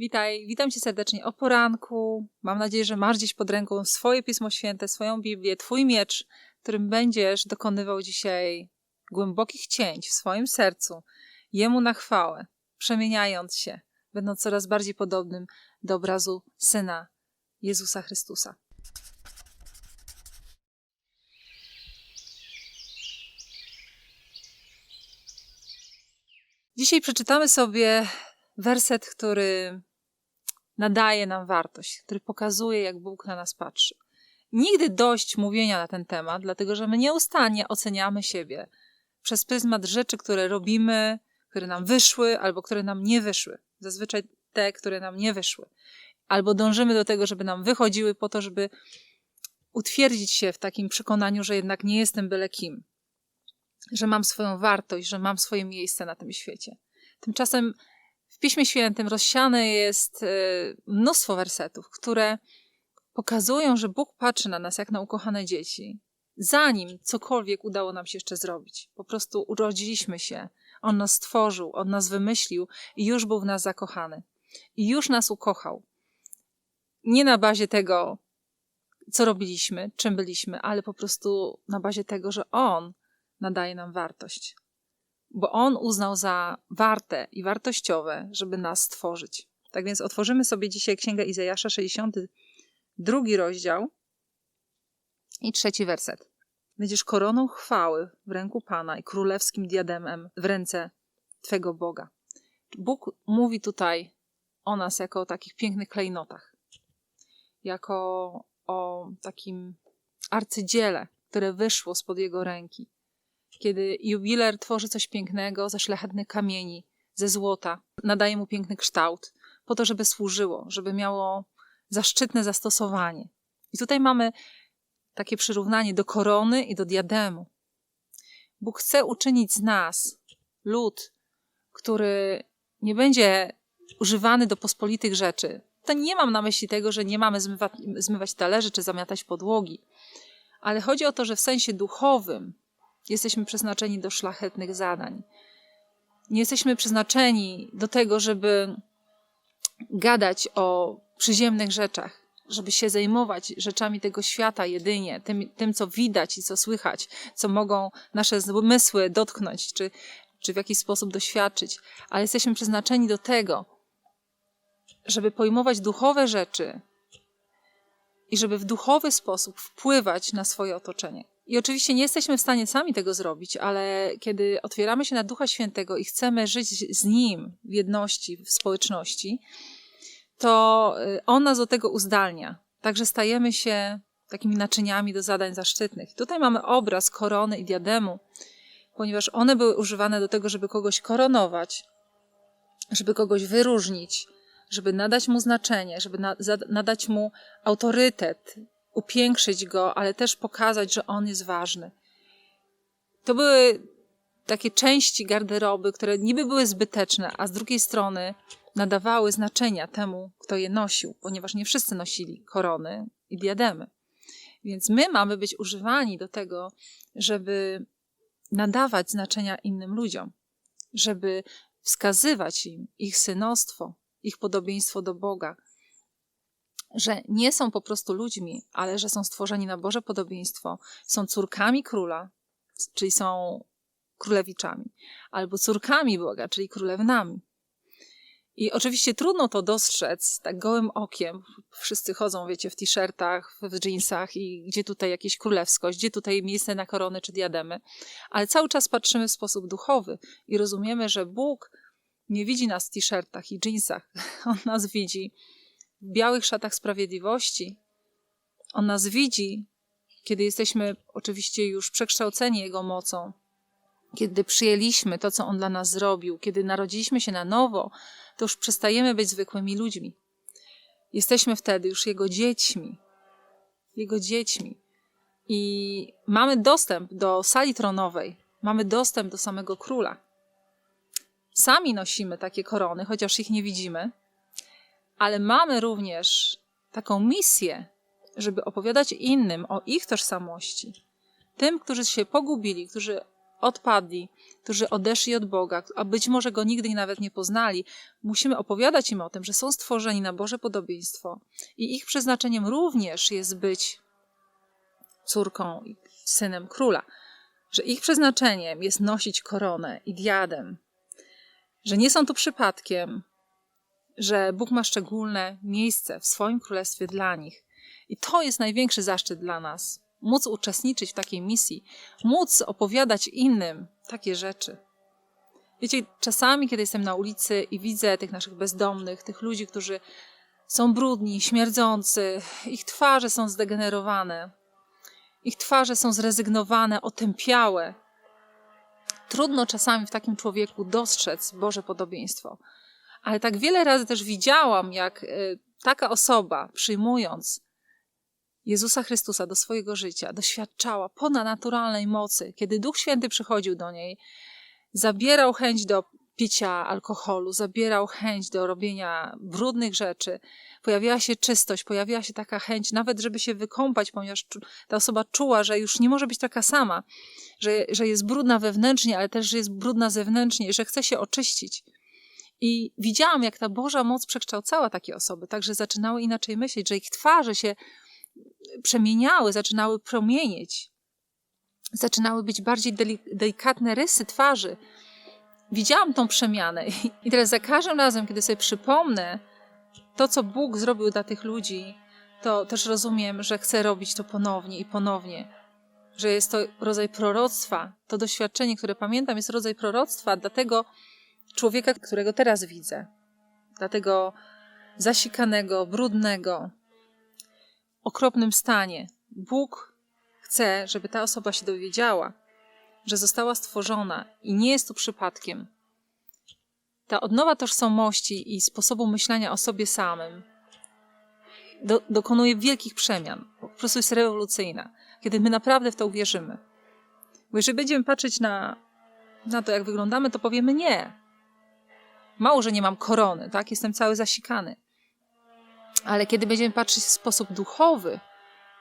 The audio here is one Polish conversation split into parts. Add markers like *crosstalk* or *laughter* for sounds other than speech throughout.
Witaj, witam Cię serdecznie o poranku. Mam nadzieję, że masz gdzieś pod ręką swoje Pismo Święte, swoją Biblię, Twój miecz, którym będziesz dokonywał dzisiaj głębokich cięć w swoim sercu, Jemu na chwałę, przemieniając się, będąc coraz bardziej podobnym do obrazu Syna Jezusa Chrystusa. Dzisiaj przeczytamy sobie werset, który nadaje nam wartość, który pokazuje, jak Bóg na nas patrzy. Nigdy dość mówienia na ten temat, dlatego że my nieustannie oceniamy siebie przez pryzmat rzeczy, które robimy, które nam wyszły albo które nam nie wyszły. Zazwyczaj te, które nam nie wyszły. Albo dążymy do tego, żeby nam wychodziły po to, żeby utwierdzić się w takim przekonaniu, że jednak nie jestem byle kim, że mam swoją wartość, że mam swoje miejsce na tym świecie. Tymczasem w Piśmie Świętym rozsiane jest e, mnóstwo wersetów, które pokazują, że Bóg patrzy na nas jak na ukochane dzieci, zanim cokolwiek udało nam się jeszcze zrobić. Po prostu urodziliśmy się, On nas stworzył, On nas wymyślił i już był w nas zakochany. I już nas ukochał. Nie na bazie tego, co robiliśmy, czym byliśmy, ale po prostu na bazie tego, że On nadaje nam wartość bo On uznał za warte i wartościowe, żeby nas stworzyć. Tak więc otworzymy sobie dzisiaj Księgę Izajasza, 62 rozdział i trzeci werset. Będziesz koroną chwały w ręku Pana i królewskim diademem w ręce Twego Boga. Bóg mówi tutaj o nas jako o takich pięknych klejnotach, jako o takim arcydziele, które wyszło spod Jego ręki kiedy jubiler tworzy coś pięknego ze szlachetnych kamieni, ze złota, nadaje mu piękny kształt, po to, żeby służyło, żeby miało zaszczytne zastosowanie. I tutaj mamy takie przyrównanie do korony i do diademu. Bóg chce uczynić z nas lud, który nie będzie używany do pospolitych rzeczy. To nie mam na myśli tego, że nie mamy zmywać, zmywać talerzy czy zamiatać podłogi, ale chodzi o to, że w sensie duchowym Jesteśmy przeznaczeni do szlachetnych zadań. Nie jesteśmy przeznaczeni do tego, żeby gadać o przyziemnych rzeczach, żeby się zajmować rzeczami tego świata jedynie, tym, tym co widać i co słychać, co mogą nasze zmysły dotknąć, czy, czy w jakiś sposób doświadczyć, ale jesteśmy przeznaczeni do tego, żeby pojmować duchowe rzeczy i żeby w duchowy sposób wpływać na swoje otoczenie. I oczywiście nie jesteśmy w stanie sami tego zrobić, ale kiedy otwieramy się na Ducha Świętego i chcemy żyć z Nim w jedności, w społeczności, to y, On nas do tego uzdalnia. Także stajemy się takimi naczyniami do zadań zaszczytnych. Tutaj mamy obraz korony i diademu, ponieważ one były używane do tego, żeby kogoś koronować, żeby kogoś wyróżnić, żeby nadać mu znaczenie, żeby na, nadać mu autorytet, upiększyć go, ale też pokazać, że on jest ważny. To były takie części garderoby, które niby były zbyteczne, a z drugiej strony nadawały znaczenia temu, kto je nosił, ponieważ nie wszyscy nosili korony i diademy. Więc my mamy być używani do tego, żeby nadawać znaczenia innym ludziom, żeby wskazywać im ich synostwo, ich podobieństwo do Boga, że nie są po prostu ludźmi, ale że są stworzeni na Boże podobieństwo, są córkami króla, czyli są królewiczami, albo córkami Boga, czyli królewnami. I oczywiście trudno to dostrzec tak gołym okiem. Wszyscy chodzą, wiecie, w t-shirtach, w jeansach i gdzie tutaj jakieś królewskość, gdzie tutaj miejsce na korony czy diademy. Ale cały czas patrzymy w sposób duchowy i rozumiemy, że Bóg nie widzi nas w t-shirtach i jeansach. *laughs* On nas widzi białych szatach sprawiedliwości. On nas widzi, kiedy jesteśmy oczywiście już przekształceni Jego mocą, kiedy przyjęliśmy to, co On dla nas zrobił, kiedy narodziliśmy się na nowo, to już przestajemy być zwykłymi ludźmi. Jesteśmy wtedy już Jego dziećmi. Jego dziećmi. I mamy dostęp do sali tronowej, mamy dostęp do samego króla. Sami nosimy takie korony, chociaż ich nie widzimy, ale mamy również taką misję, żeby opowiadać innym o ich tożsamości. Tym, którzy się pogubili, którzy odpadli, którzy odeszli od Boga, a być może go nigdy nawet nie poznali, musimy opowiadać im o tym, że są stworzeni na Boże podobieństwo. I ich przeznaczeniem również jest być córką i synem króla, że ich przeznaczeniem jest nosić koronę i diadem, że nie są tu przypadkiem, że Bóg ma szczególne miejsce w swoim królestwie dla nich. I to jest największy zaszczyt dla nas móc uczestniczyć w takiej misji, móc opowiadać innym takie rzeczy. Wiecie, czasami, kiedy jestem na ulicy i widzę tych naszych bezdomnych, tych ludzi, którzy są brudni, śmierdzący, ich twarze są zdegenerowane, ich twarze są zrezygnowane, otępiałe. Trudno czasami w takim człowieku dostrzec Boże podobieństwo. Ale tak wiele razy też widziałam, jak y, taka osoba, przyjmując Jezusa Chrystusa do swojego życia, doświadczała ponadnaturalnej mocy. Kiedy Duch Święty przychodził do niej, zabierał chęć do picia alkoholu, zabierał chęć do robienia brudnych rzeczy. Pojawiła się czystość, pojawiła się taka chęć, nawet żeby się wykąpać, ponieważ ta osoba czuła, że już nie może być taka sama, że, że jest brudna wewnętrznie, ale też, że jest brudna zewnętrznie, że chce się oczyścić. I widziałam, jak ta Boża moc przekształcała takie osoby, także zaczynały inaczej myśleć, że ich twarze się przemieniały, zaczynały promienieć. Zaczynały być bardziej delikatne rysy twarzy. Widziałam tą przemianę. *laughs* I teraz za każdym razem, kiedy sobie przypomnę to, co Bóg zrobił dla tych ludzi, to też rozumiem, że chce robić to ponownie i ponownie. Że jest to rodzaj proroctwa. To doświadczenie, które pamiętam, jest rodzaj proroctwa dla tego człowieka, którego teraz widzę. Dla tego zasikanego, brudnego, okropnym stanie. Bóg chce, żeby ta osoba się dowiedziała, że została stworzona i nie jest to przypadkiem. Ta odnowa tożsamości i sposobu myślenia o sobie samym do, dokonuje wielkich przemian. Po prostu jest rewolucyjna, kiedy my naprawdę w to uwierzymy. Bo jeżeli będziemy patrzeć na, na to, jak wyglądamy, to powiemy nie. Mało, że nie mam korony, tak? Jestem cały zasikany. Ale kiedy będziemy patrzeć w sposób duchowy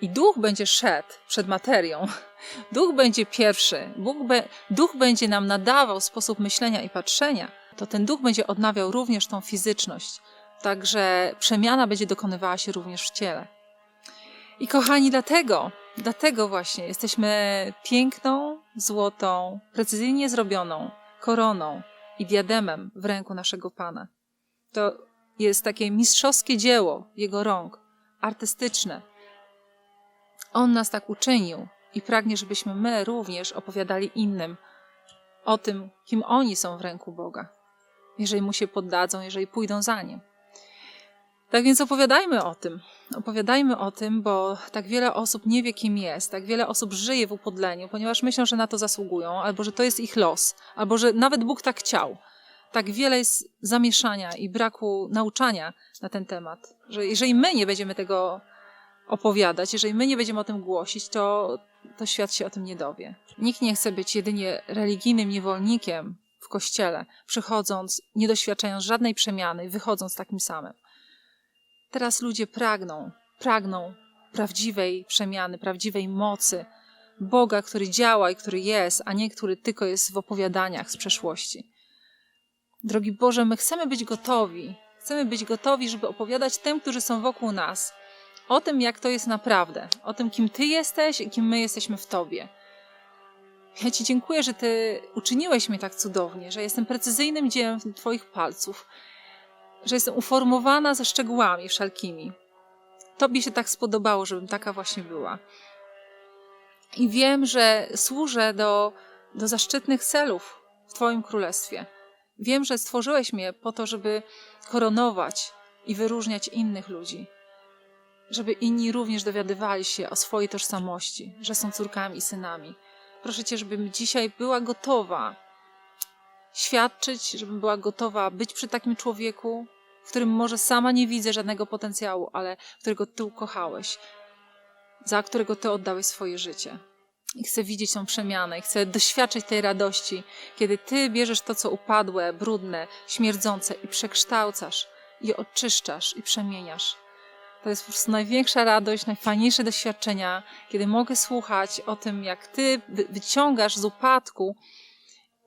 i duch będzie szedł przed materią, *laughs* duch będzie pierwszy, be, duch będzie nam nadawał sposób myślenia i patrzenia, to ten duch będzie odnawiał również tą fizyczność. Także przemiana będzie dokonywała się również w ciele. I kochani, dlatego, dlatego właśnie jesteśmy piękną, złotą, precyzyjnie zrobioną koroną i diademem w ręku naszego Pana. To jest takie mistrzowskie dzieło jego rąk, artystyczne. On nas tak uczynił i pragnie, żebyśmy my również opowiadali innym o tym, kim oni są w ręku Boga, jeżeli mu się poddadzą, jeżeli pójdą za nim. Tak więc opowiadajmy o tym. Opowiadajmy o tym, bo tak wiele osób nie wie, kim jest, tak wiele osób żyje w upodleniu, ponieważ myślą, że na to zasługują, albo że to jest ich los, albo że nawet Bóg tak chciał tak wiele jest zamieszania i braku nauczania na ten temat, że jeżeli my nie będziemy tego opowiadać, jeżeli my nie będziemy o tym głosić, to, to świat się o tym nie dowie. Nikt nie chce być jedynie religijnym niewolnikiem w kościele, przychodząc, nie doświadczając żadnej przemiany, wychodząc takim samym. Teraz ludzie pragną, pragną prawdziwej przemiany, prawdziwej mocy Boga, który działa i który jest, a nie który tylko jest w opowiadaniach z przeszłości. Drogi Boże, my chcemy być gotowi. Chcemy być gotowi, żeby opowiadać tym, którzy są wokół nas, o tym, jak to jest naprawdę, o tym, kim Ty jesteś i kim my jesteśmy w Tobie. Ja Ci dziękuję, że Ty uczyniłeś mnie tak cudownie, że jestem precyzyjnym dziełem Twoich palców, że jestem uformowana ze szczegółami wszelkimi. Tobie się tak spodobało, żebym taka właśnie była. I wiem, że służę do, do zaszczytnych celów w Twoim królestwie. Wiem, że stworzyłeś mnie po to, żeby koronować i wyróżniać innych ludzi, żeby inni również dowiadywali się o swojej tożsamości, że są córkami i synami. Proszę Cię, żebym dzisiaj była gotowa świadczyć, żebym była gotowa być przy takim człowieku, w którym może sama nie widzę żadnego potencjału, ale którego Ty ukochałeś, za którego Ty oddałeś swoje życie. I chcę widzieć tą przemianę, i chcę doświadczyć tej radości, kiedy Ty bierzesz to, co upadłe, brudne, śmierdzące i przekształcasz, i oczyszczasz, i przemieniasz. To jest po prostu największa radość, najfajniejsze doświadczenia, kiedy mogę słuchać o tym, jak Ty wy- wyciągasz z upadku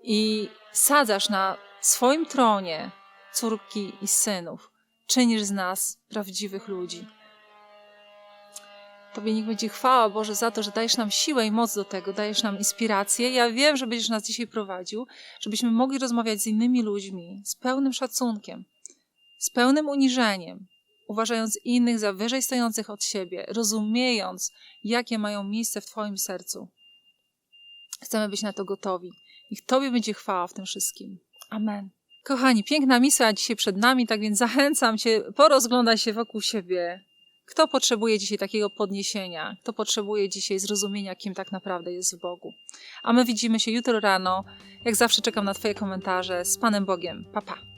i sadzasz na swoim tronie córki i synów. Czynisz z nas prawdziwych ludzi. Tobie niech będzie chwała Boże za to, że dajesz nam siłę i moc do tego, dajesz nam inspirację. Ja wiem, że będziesz nas dzisiaj prowadził, żebyśmy mogli rozmawiać z innymi ludźmi z pełnym szacunkiem, z pełnym uniżeniem, uważając innych za wyżej stojących od siebie, rozumiejąc, jakie mają miejsce w Twoim sercu. Chcemy być na to gotowi. Niech Tobie będzie chwała w tym wszystkim. Amen. Kochani, piękna misja dzisiaj przed nami, tak więc zachęcam Cię, porozglądaj się wokół siebie. Kto potrzebuje dzisiaj takiego podniesienia? Kto potrzebuje dzisiaj zrozumienia, kim tak naprawdę jest w Bogu? A my widzimy się jutro rano. Jak zawsze czekam na Twoje komentarze. Z Panem Bogiem. Pa, pa.